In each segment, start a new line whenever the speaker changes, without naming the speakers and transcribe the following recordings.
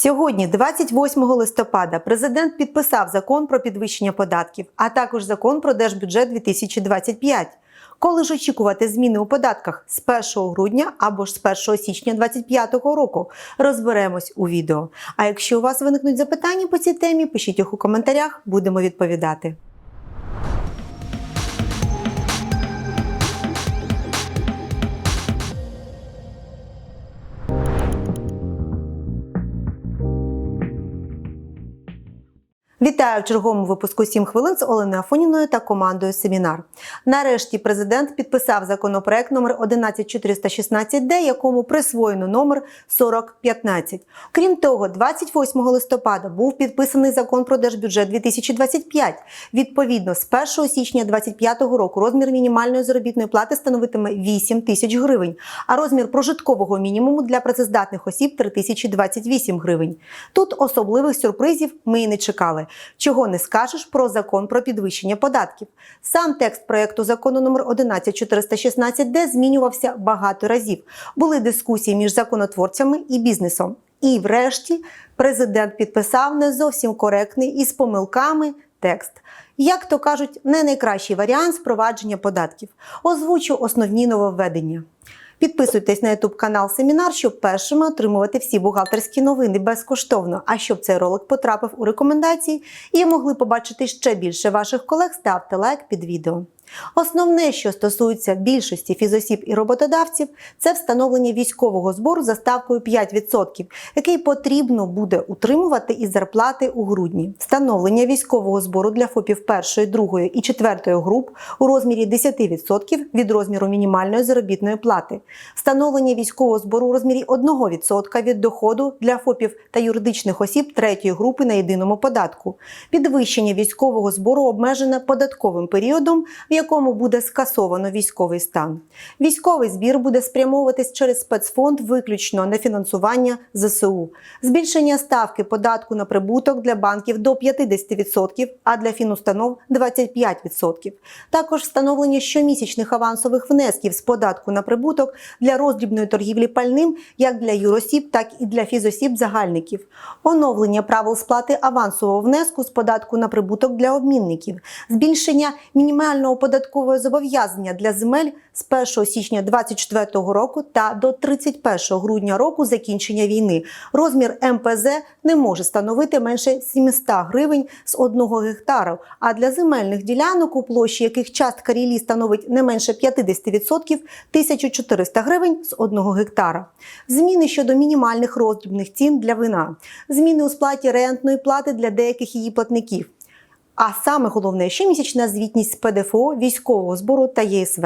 Сьогодні, 28 листопада, президент підписав закон про підвищення податків, а також закон про держбюджет 2025. Коли ж очікувати зміни у податках з 1 грудня або ж з 1 січня 2025 року, розберемось у відео. А якщо у вас виникнуть запитання по цій темі, пишіть їх у коментарях, будемо відповідати. Вітаю в черговому випуску «7 хвилин з Оленою Афоніною та командою Семінар. Нарешті президент підписав законопроект номер 11416Д, якому присвоєно номер 4015. Крім того, 28 листопада був підписаний закон про держбюджет 2025. Відповідно, з 1 січня 2025 року розмір мінімальної заробітної плати становитиме 8 тисяч гривень, а розмір прожиткового мінімуму для працездатних осіб 3028 гривень. Тут особливих сюрпризів ми і не чекали. Чого не скажеш про закон про підвищення податків. Сам текст проекту закону номер 11416Д змінювався багато разів. Були дискусії між законотворцями і бізнесом. І, врешті, президент підписав не зовсім коректний і з помилками текст. Як то кажуть, не найкращий варіант впровадження податків. Озвучу основні нововведення. Підписуйтесь на YouTube канал Семінар, щоб першими отримувати всі бухгалтерські новини безкоштовно. А щоб цей ролик потрапив у рекомендації і могли побачити ще більше ваших колег, ставте лайк під відео. Основне, що стосується більшості фізосіб і роботодавців, це встановлення військового збору за ставкою 5%, який потрібно буде утримувати із зарплати у грудні. Встановлення військового збору для ФОПів першої, другої і четвертої груп у розмірі 10% від розміру мінімальної заробітної плати. Встановлення військового збору у розмірі 1% від доходу для ФОПів та юридичних осіб третьої групи на єдиному податку. Підвищення військового збору обмежене податковим періодом, в якому буде скасовано військовий стан. Військовий збір буде спрямовуватись через спецфонд виключно на фінансування ЗСУ, збільшення ставки податку на прибуток для банків до 50%, а для фінустанов 25%. Також встановлення щомісячних авансових внесків з податку на прибуток для роздрібної торгівлі пальним як для юросіб, так і для фізосіб-загальників, оновлення правил сплати авансового внеску з податку на прибуток для обмінників, збільшення мінімального податкового зобов'язання для земель з 1 січня 2024 року та до 31 грудня року закінчення війни. Розмір МПЗ не може становити менше 700 гривень з 1 гектара, а для земельних ділянок, у площі яких частка рілі становить не менше 50% 1400 гривень з 1 гектара. Зміни щодо мінімальних роздрібних цін для вина, зміни у сплаті рентної плати для деяких її платників. А саме головне, щомісячна звітність ПДФО, військового збору та ЄСВ.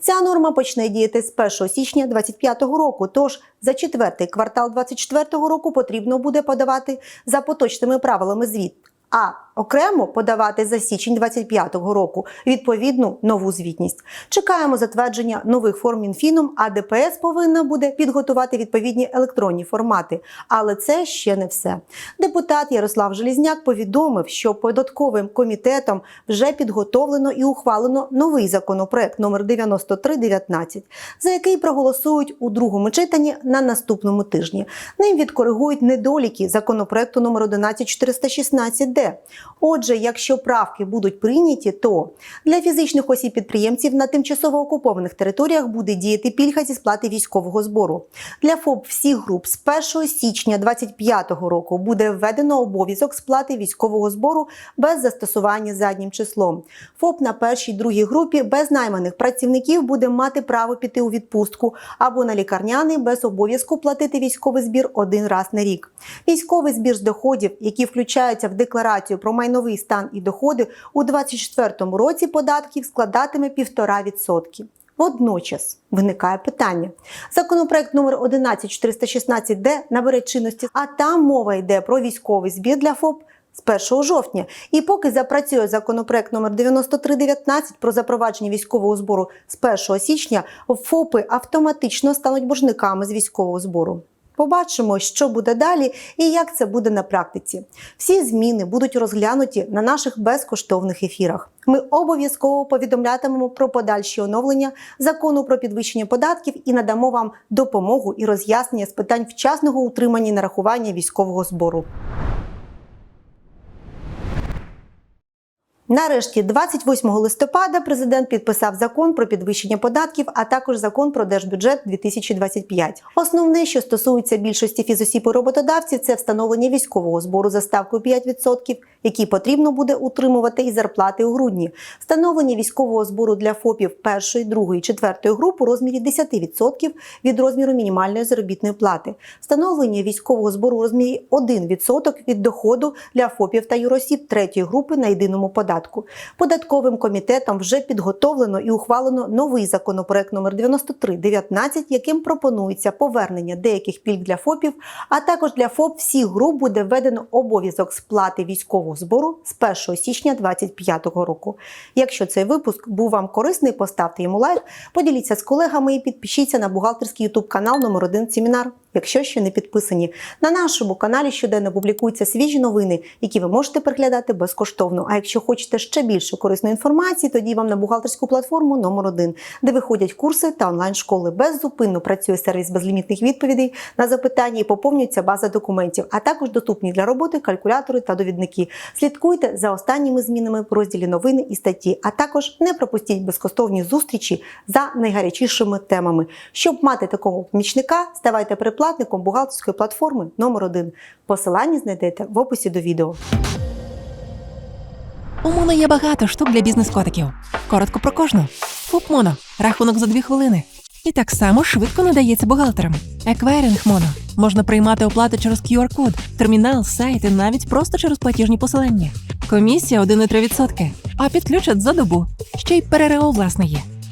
Ця норма почне діяти з 1 січня 2025 року. Тож за четвертий квартал 2024 року потрібно буде подавати за поточними правилами звіт. А окремо подавати за січень 2025 року відповідну нову звітність. Чекаємо затвердження нових форм Мінфіном, а ДПС повинна буде підготувати відповідні електронні формати. Але це ще не все. Депутат Ярослав Желізняк повідомив, що податковим комітетом вже підготовлено і ухвалено новий законопроект номер 9319, за який проголосують у другому читанні на наступному тижні. Ним відкоригують недоліки законопроекту номер 11416Д. Отже, якщо правки будуть прийняті, то для фізичних осіб підприємців на тимчасово окупованих територіях буде діяти пільга зі сплати військового збору. Для ФОП всіх груп з 1 січня 2025 року буде введено обов'язок сплати військового збору без застосування заднім числом. ФОП на першій другій групі без найманих працівників буде мати право піти у відпустку або на лікарняний без обов'язку платити військовий збір один раз на рік. Військовий збір з доходів, які включаються в декларацію про майновий стан і доходи, у 2024 році податків складатиме 1,5%. Водночас виникає питання. Законопроект номер 11416Д набере чинності, а там мова йде про військовий збір для ФОП з 1 жовтня. І поки запрацює законопроект номер 9319 про запровадження військового збору з 1 січня, ФОПи автоматично стануть боржниками з військового збору. Побачимо, що буде далі і як це буде на практиці. Всі зміни будуть розглянуті на наших безкоштовних ефірах. Ми обов'язково повідомлятимемо про подальші оновлення закону про підвищення податків і надамо вам допомогу і роз'яснення з питань вчасного утримання і нарахування військового збору. Нарешті, 28 листопада, президент підписав закон про підвищення податків, а також закон про держбюджет 2025. Основне, що стосується більшості фізосіб і роботодавців, це встановлення військового збору за ставкою 5%, який потрібно буде утримувати із зарплати у грудні, встановлення військового збору для ФОПів першої, другої, четвертої груп у розмірі 10% від розміру мінімальної заробітної плати, встановлення військового збору у розмірі 1% від доходу для ФОПів та юросіб третьої групи на єдиному податку. Податковим комітетом вже підготовлено і ухвалено новий законопроект номер 9319, яким пропонується повернення деяких пільг для ФОПів, а також для ФОП всіх груп буде введено обов'язок сплати військового збору з 1 січня 2025 року. Якщо цей випуск був вам корисний, поставте йому лайк, поділіться з колегами і підпишіться на бухгалтерський ютуб канал номер 1 семінар. Якщо ще не підписані, на нашому каналі щоденно публікуються свіжі новини, які ви можете переглядати безкоштовно. А якщо хочете ще більше корисної інформації, тоді вам на бухгалтерську платформу номер 1 де виходять курси та онлайн-школи. Беззупинно працює сервіс безлімітних відповідей на запитання і поповнюється база документів, а також доступні для роботи калькулятори та довідники. Слідкуйте за останніми змінами в розділі новини і статті, а також не пропустіть безкоштовні зустрічі за найгарячішими темами. Щоб мати такого помічника, ставайте переплатником бухгалтерської платформи номер 1 Посилання знайдете в описі до відео.
У Моно є багато штук для бізнес-котиків. Коротко про кожну. ФУП Моно. Рахунок за дві хвилини. І так само швидко надається бухгалтерам. Еквайринг Моно. Можна приймати оплати через QR-код, термінал, сайт і навіть просто через платіжні посилання. Комісія 1,3%, а підключать за добу. Ще й ПРРО власне є.